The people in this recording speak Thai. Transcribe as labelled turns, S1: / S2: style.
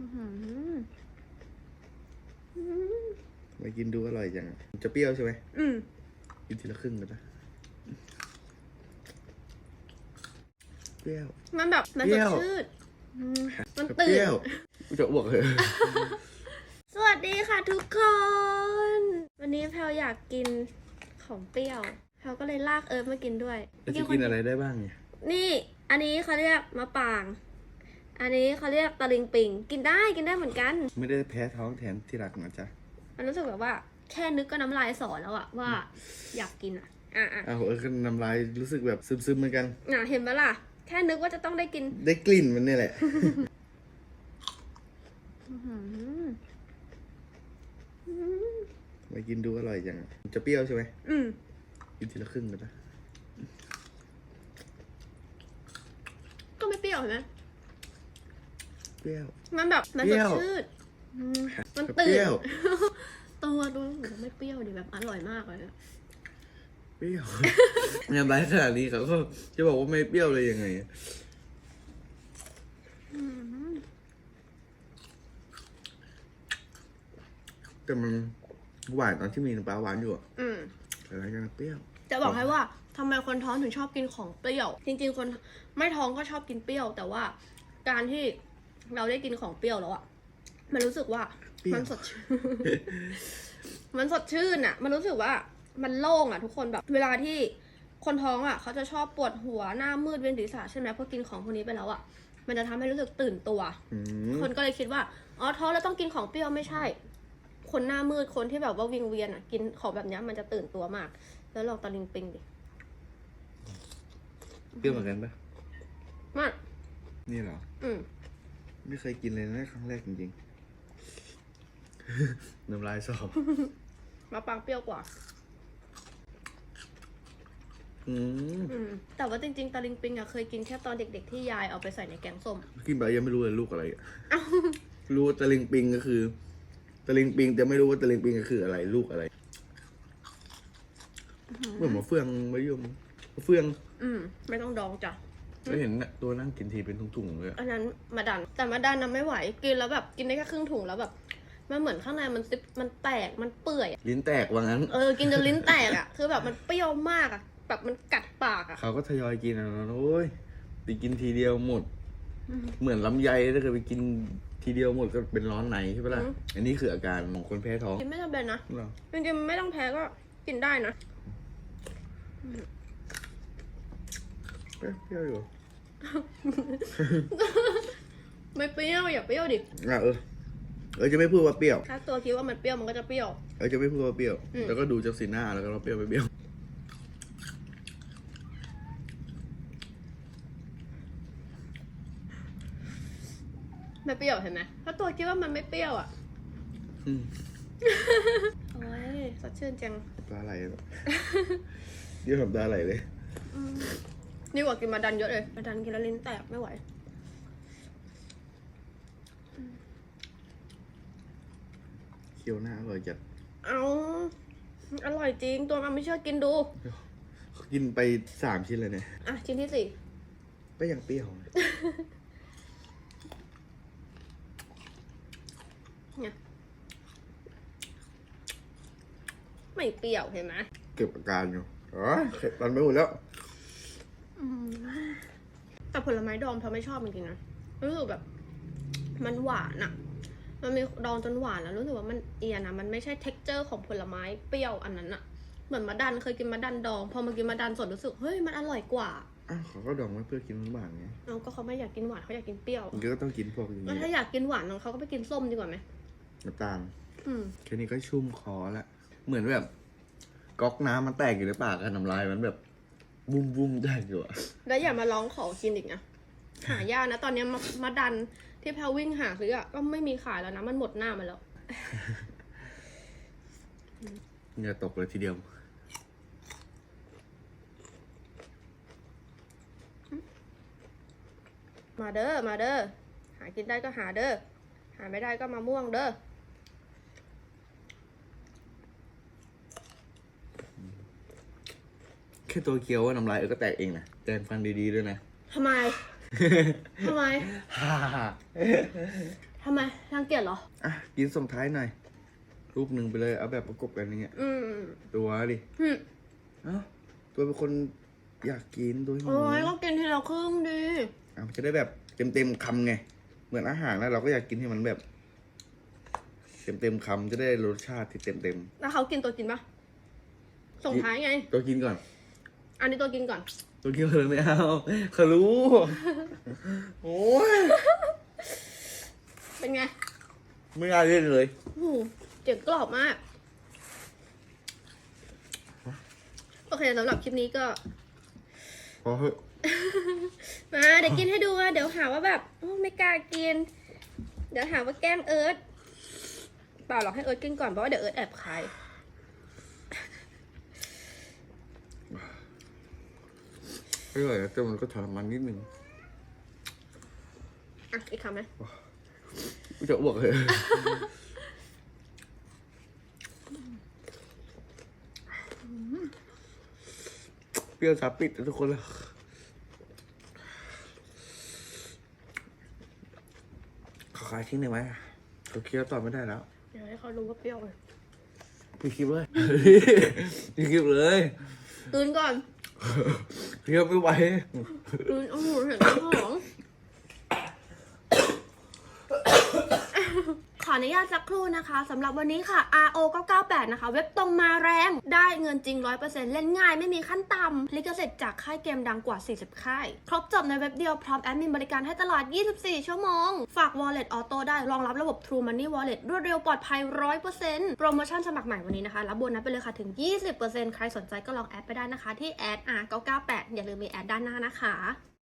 S1: อื้อหืออืม
S2: มากินดูอร่อยจัง จะเปรี้ยวใช่ไหม
S1: อืม
S2: กินทีละครึ่งก็ได้เปรี้ยว
S1: มันแบบมัน
S2: เปรี้
S1: ส
S2: ย
S1: ด
S2: ว
S1: ชื่นอืมมัน
S2: เป
S1: ตื่
S2: รี้
S1: น
S2: ยวกูจะอ้วกเลย
S1: สวัสดีค่ะทุกคน วันนี้แพลวอยากกินของเปรี้ยว แพลวก็เลยลากเอิร์ธมากินด้วย
S2: แล้วจะกินอะไรได้บ้างเนี่ย
S1: นี่ อันนี้เขาเรียกมะปาง อันนี้เขาเรียกตะลิงปิง กินได้กินได้เหมือนกัน
S2: ไม่ได้แพ้ท้องแถมที่รักนะจ๊ะ
S1: มันรู้สึกแบบว่าแค่นึกก็น้ำลายสอแล้วอะว่าอยากกินอะอะอะ
S2: อ้าวเออก็น้ำลายรู้สึกแบบซึมๆเหมือนกัน
S1: อะเห็นไหมล่ะ แค่นึกว่าจะต้องได้กิน
S2: ได้กลิ่นมันเนี่ยแหละ
S1: อื้อหืออืม
S2: มากินดูอร่อยจังจะเปรี้ยวใช่ไหม
S1: อืม
S2: กินทีละครึ่งก็ได้
S1: ก็ไม่เปรี้ยวเห็นไหม
S2: เปรี้ยว
S1: มันแบบมัน
S2: เป
S1: ส
S2: รี้
S1: ด
S2: ยว
S1: ชื่นอืมมัน
S2: เปรี้
S1: ตื่น
S2: ยว
S1: ตัวตัวไม่เปรี้ยวดิแบบอร่อยมากเลยอะ
S2: เปรี้ยวน้ำลายขนาดนี้เขาก็จะบอกว่าไม่เปรี้ยวเลยยังไง
S1: อืม
S2: แต่มันหวานตอนที่มีน้ำปลาหวานอยู่อะ
S1: อืม
S2: แต่อะไรกันเปรี้ยว
S1: จะบอกให้ว่าทำไมคนท้องถึงชอบกินของเปรี้ยว จริง ๆ คนไม่ท้องก็ชอบกินเปรี้ยว แต่ว่าการที่ เราได้กินของเปรี้ยวแล้วอะมันรู้สึกว่า
S2: เปรี้ยว
S1: มันสดชื่น มันสดชื่นอะมันรู้สึกว่ามันโล่งอะทุกคนแบบ เวลาที่คนท้องอะเขาจะชอบปวดหัวหน้ามืดเวียนศีรษะใช่ไหมเพราะกินของพวกนี้ไปแล้วอะมันจะทำให้รู้สึกตื่นตัว
S2: อืม
S1: คนก็เลยคิดว่าอ๋อท้องแล้วต้องกินของเปรี้ยวไม่ใช่ คนหน้ามืดคนที่แบบว่าวิงเวียนอะกินของแบบเนี้ยมันจะตื่นตัวมาก แล้วลองตะลิงปิงดิ
S2: เปรี้ยวเหมือนกันปะ
S1: มาก
S2: นี่เหรอ
S1: อืม
S2: ไม่เคยกินเลยนะครั้งแรกจริงๆ น้ำลายสอบ
S1: มาปังเปรี้ยวกว่า
S2: อืม
S1: อืม แต่ว่าจริงๆ ตะลิงปิงอะเคยกินแค่ตอนเด็กๆ ที่ยายเอาไปใส่ในแกงส้ม
S2: กินไปยังไม่รู้เลยลูกอะไรอะรู้ว่าตะลิงปิงก็คือตะลิงปิงแต่ไม่รู้ว่าตะลิงปิงก็คืออะไรลูกอะไรเหมือนมะเฟืองมะยมมะเฟือง
S1: อืม ไม่ต้องดองจ้ะ
S2: แล้วเห็นน่ะตัวนั่งกินทีเป็นถุงๆเลยอะ
S1: อันนั้นมาดัน แต่มาดันนะไม่ไหว กินแล้วแบบกินได้แค่ครึ่งถุงแล้วแบบ มันเหมือนข้างในมันซิบมันแตก มันเปื่อยอะ
S2: ลิ้นแตกว่างั้น
S1: เออ กินจนลิ้นแตกอะคือแบบมันเปรี้ยวมากอะแบบมันกัดปากอะ
S2: เขาก็ทยอยกินอะนะโอ้ยไปกินทีเดียวหมดเหมือนลำไยถ้าเกิดไปกินทีเดียวหมดก็เป็นร้อนในใช่ปะล่ะอันนี้คืออาการของคนแพ้ท้อง
S1: กินไม่จำเป็นนะ
S2: เหรอ
S1: จริงๆไม่ต้องแพ้ก็กินได้นะ
S2: เปรี้ยวอยู่
S1: ไม่เปรี้ยวอย่าเปรี้ยวดิ
S2: อะเออเออจะไม่พูดว่าเปรี้ยว
S1: ถ้าตัวคิดว่ามันเปรี้ยวมันก็จะเปรี้ยว
S2: เออจะไม่พูดว่าเปรี้ยว
S1: อืม
S2: แล้วก็ดูจากสีหน้าแล้วก็เราเปรี้ยวไปเปรี้ยว
S1: ไม่เปรี้ยวเห็นไหมถ้าตัวคิดว่ามันไม่เปรี้ยวอะ
S2: อืม
S1: โอ้ยสดชื่นจัง
S2: ตาไหลแบบเยี่ยมตาไหลเลย
S1: นี่กว่ากินมาดันเยอะเลย มาดันกินแล้วลิ้นแตกไม่ไหว
S2: เคี้ยวหน้าอร่อยจัด
S1: เอาอร่อยจริง ตัวมันไม่เชื่อกินดู
S2: กินไปสามชิ้นเลยเนี่ย
S1: อะ ชิ้นที่สี่
S2: ก็ยังเปรี้ยวนะ
S1: เนี่ยไม่เปรี้ยวเห็นไหม
S2: เก็บอาการอยู่อ๋อเข็ดตันไปหมดแล้ว
S1: แต่ผลไม้ดองเธอไม่ชอบจริงๆนะรู้สึกแบบ มันหวานอะมันมีดองจนหวานแล้วรู้สึกว่ามันเอียนอะมันไม่ใช่เท็กเจอร์ของผลไม้เปรี้ยวอันนั้นอะเหมือนมาดันเคยกินมาดันดอง พอมากินมาดันสดรู้สึกเฮ้ยมันอร่อยกว่า
S2: อ้าวเขาก็ดองไว้เพื่อกินหวานไง
S1: เอาก็เขาไม่อยากกินหวานเขาอยากกินเปรี้ยว
S2: มันก็ต้องกินพวกอย่าง
S1: แล้ว
S2: นี้
S1: ถ้าอยากกินหวานเขาก็ไปกินส้มดีกว่าไหม
S2: น้ำตาล
S1: อืม
S2: แค่นี้ก็ชุ่มคอละเหมือนแบบก๊อกน้ำมันแตกอยู่ในปากกันน้ำลายมันแบบ บุ้มบุ้มๆได้อยู่อะ
S1: แล้วอย่ามาร้องขอกินอีกนะ หายากนะ ตอนนี้มามาดันที่แพลวิ่งหาซื้ออะก็ไม่มีขายแล้วนะ มันหมดหน้ามาแล้ว
S2: เหงื่อตกเลยทีเดียว
S1: มาเด้อ มาเด้อ หากินได้ก็หาเด้อ หาไม่ได้ก็มาม่วงเด้อ
S2: แค่ตัวเคี้ยวว่าน้ำลายเออก็แตกเองนะแจงฟันดีๆด้วยนะ
S1: ทำไม ทำไม
S2: ฮ่า
S1: ทำไมรังเกียจเหรอ
S2: อะกินส่งท้ายหน่อยรูปหนึ่งไปเลยเอาแบบประกบกันอย่างเงี้ย
S1: อืม
S2: ตัวดิ
S1: อืม
S2: เอ้าตัวเป็นคนอยากกินตัวหิว
S1: โอ้ยก็กินทีละครึ่งดี
S2: อะมันจะได้แบบเต็มเต็มๆคำไง เหมือนอาหารนะเราก็อยากกินให้มันแบบ เต็มเต็มๆคำจะได้รสชาติที่เต็มเต็ม
S1: แล้วเขากินตัวกินปะส่งท้ายไง
S2: ๆตัวกินก่อน
S1: อันนี้ตัวกินก่อน
S2: ตัวกินเลยไม่เอาเขารู้ โอ้ย
S1: เป็นไง
S2: ไม่น่าเล่นเลย
S1: โอ้โหเจ๋งกรอบมาก โอเคสำหรับคลิปนี้ก็
S2: พอเถอะ
S1: มาเดี๋ยวกินให้ดูอะเดี๋ยวหาว่าแบบโอ้ไม่กล้ากิน เดี๋ยวหาว่าแกล้งเอิร์ธเปล่าหรอกให้เอิร์ธกินก่อนเพราะว่าเดี๋ยวเอิร์ธแอบคาย
S2: อร่อยนะแต่มันก็ทรมานนิดนึง
S1: อะอีกคำไหม
S2: กูจะอ้วกเลย เปรี้ยวสาปิดทุกคนเลยเขาขายทิ้งได้ไหมเขาเคี้ยวต่อไม่ได้แล้ว
S1: เดี๋ยวให้เขารู้ว่าเปรี้ยวเลย
S2: พี่คลิปเลย พี่คลิปเลย
S1: ตื่นก่อน
S2: เคี้ยวไม่ไหว
S1: ตื่นโอ้โหเห็นน้ำหอม ข ออนุญาตสักครู่นะคะสำหรับวันนี้ค่ะ RO 998 นะคะ เว็บตรงมาแรงได้เงินจริง 100%เล่นง่ายไม่มีขั้นต่ำลิขสิทธิ์จากค่ายเกมดังกว่า 40 ค่าย ครบจบในเว็บเดียวพร้อมแอดมินบริการให้ตลอด 24 ชั่วโมง ฝาก Wallet Auto ได้รองรับระบบ True Money Wallet รวดเร็วปลอดภัย 100%โปรโมชั่นสมัครใหม่วันนี้นะคะรับโบนัสไปเลยค่ะถึง 20%ใครสนใจก็ลองแอดไปได้นะคะที่แอด R998 อย่าลืมมีแอดด้านหน้านะคะ